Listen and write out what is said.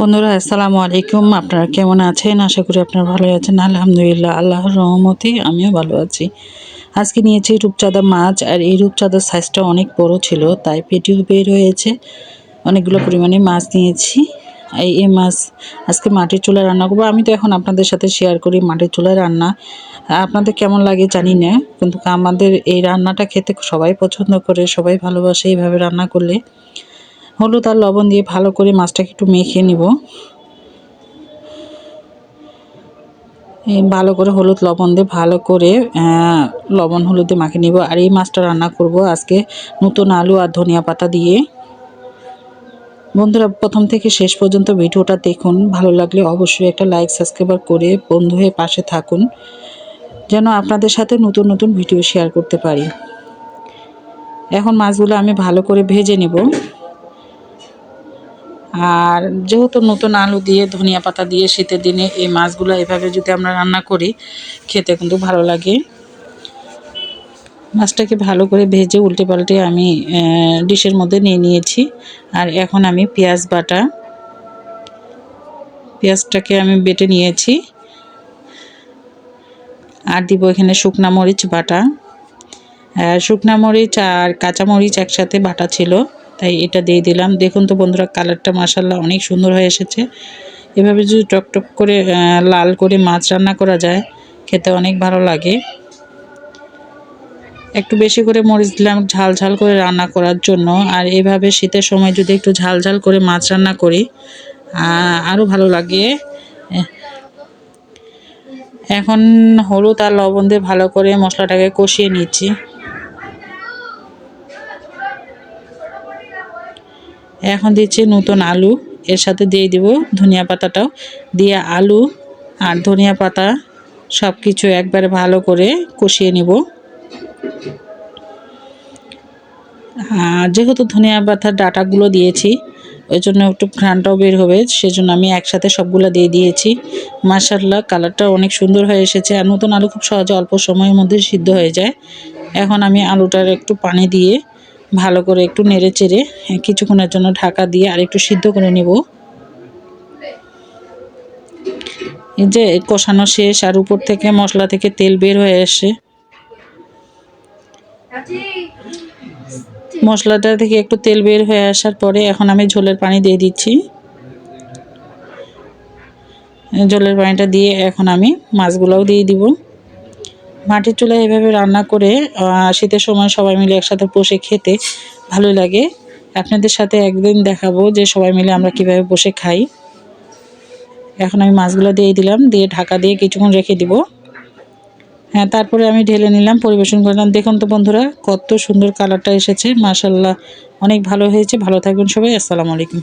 বন্ধুরা, আসসালামু আলাইকুম। আপনারা কেমন আছেন? আশা করি আপনারা ভালো আছেন। আলহামদুলিল্লাহ, আল্লাহর রহমতে আমিও ভালো আছি। আজকে নিয়েছি রূপচাঁদা মাছ, আর এই রূপচাঁদার সাইজটা অনেক বড় ছিল, তাই পেটিও বের হয়েছে। অনেকগুলো পরিমাণে মাছ নিয়েছি। এই এই মাছ আজকে মাটির চুলায় রান্না করব। আমি তো এখন আপনাদের সাথে শেয়ার করি মাটির চুলায় রান্না। আপনাদের কেমন লাগে জানি না, কিন্তু আমাদের এই রান্নাটা খেতে সবাই পছন্দ করে, সবাই ভালোবাসে এইভাবে রান্না করলে। হলুদ আর লবণ দিয়ে ভালো করে মাছটাকে একটু মেখে নিব। ভালো করে হলুদ লবণ দিয়ে ভালো করে লবণ হলুদ দিয়ে মাখিয়ে নিব। আর এই মাছটা রান্না করব আজকে নতুন আলু আর ধনিয়া পাতা দিয়ে। বন্ধুরা, প্রথম থেকে শেষ পর্যন্ত ভিডিওটা দেখুন। ভালো লাগলে অবশ্যই একটা লাইক সাবস্ক্রাইব করে বন্ধু হয়ে পাশে থাকুন, যেন আপনাদের সাথে নতুন নতুন ভিডিও শেয়ার করতে পারি। এখন মাছগুলো আমি ভালো করে ভেজে নেব। আর যেহেতু নতুন আলু দিয়ে, ধনিয়া পাতা দিয়ে শীতের দিনে এই মাছগুলো এভাবে যদি আমরা রান্না করি, খেতে কিন্তু ভালো লাগে। মাছটাকে ভালো করে ভেজে উল্টে পাল্টে আমি ডিশের মধ্যে নিয়ে নিয়েছি। আর এখন আমি পেঁয়াজ বাটা, পেঁয়াজটাকে আমি বেটে নিয়েছি। আর দিব এখানে শুকনা মরিচ বাটা। শুকনা মরিচ আর কাঁচা মরিচ একসাথে বাটা ছিল। তাই এটা দিয়ে দিলাম। দেখুন তো বন্ধুরা, কালারটা মাসাল্লাহ অনেক সুন্দর হয়ে এসেছে। এভাবে যদি টকটক করে লাল করে মাছ রান্না করা যায়, খেতে অনেক ভালো লাগে। একটু বেশি করে মরিচ দিলাম ঝাল ঝাল করে রান্না করার জন্য। আর এভাবে শীতের সময় যদি একটু ঝাল ঝাল করে মাছ রান্না করি আরও ভালো লাগে। এখন হলুদ আর লবণ দিয়ে ভালো করে মশলাটাকে কষিয়ে নিচ্ছি। এখন দিচ্ছি নতুন আলু। এর সাথে দিয়ে দিব ধনিয়া পাতাটাও। দিয়ে আলু আর ধনিয়া পাতা সব কিছু একবারে ভালো করে কষিয়ে নিব। যেহেতু ধনিয়া পাতার ডাটাগুলো দিয়েছি, ওই জন্য একটু ঘ্রানটাও বের হবে, সেজন্য আমি একসাথে সবগুলো দিয়ে দিয়েছি। মাসাল্লাহ কালারটা অনেক সুন্দর হয়ে এসেছে আর নতুন আলু খুব সহজে অল্প সময়ের মধ্যে সিদ্ধ হয়ে যায়। এখন আমি আলুটার একটু পানি দিয়ে ভালো করে একটু নেড়ে চেড়ে কিছুক্ষণের জন্য ঢাকা দিয়ে আর একটু সিদ্ধ করে নেব। যে কষানো শেষ আর উপর থেকে মশলা থেকে তেল বের হয়ে আসে। মশলাটা থেকে একটু তেল বের হয়ে আসার পরে এখন আমি ঝোলের পানি দিয়ে দিচ্ছি। ঝোলের পানিটা দিয়ে এখন আমি মাছগুলোও দিয়ে দিব। মাটির চুলায় এভাবে রান্না করে শীতের সময় সবাই মিলে একসাথে বসে খেতে ভালো লাগে। আপনাদের সাথে একদিন দেখাবো যে সবাই মিলে আমরা কীভাবে বসে খাই। এখন আমি মাছগুলো দিয়ে দিলাম, দিয়ে ঢাকা দিয়ে কিছুক্ষণ রেখে দিব। হ্যাঁ তারপরে আমি ঢেলে নিলাম পরিবেশন করলাম দেখুন তো বন্ধুরা, কত সুন্দর কালারটা এসেছে মাসাল্লাহ অনেক ভালো হয়েছে, ভালো থাকবেন সবাই, আসসালামু আলাইকুম।